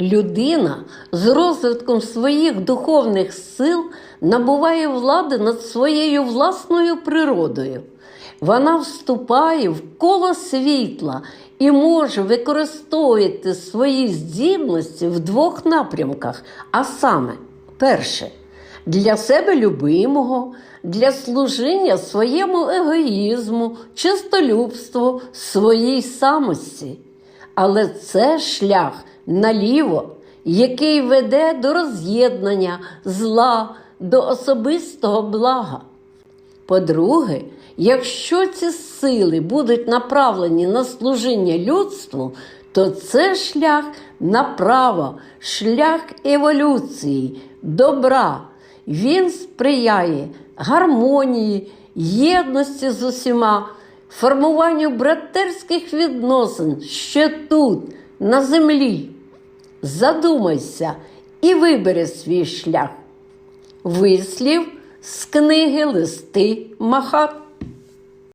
Людина з розвитком своїх духовних сил набуває влади над своєю власною природою. Вона вступає в коло світла і може використовувати свої здібності в двох напрямках. А саме, перше, для себе любимого, для служіння своєму егоїзму, чистолюбству, своїй самості. Але це шлях наліво, який веде до роз'єднання зла, до особистого блага. По-друге, якщо ці сили будуть направлені на служіння людству, то це шлях направо, шлях еволюції, добра. Він сприяє гармонії, єдності з усіма, формуванню братерських відносин ще тут, на землі. Задумайся і вибери свій шлях. Вислів з книги Листи Махат.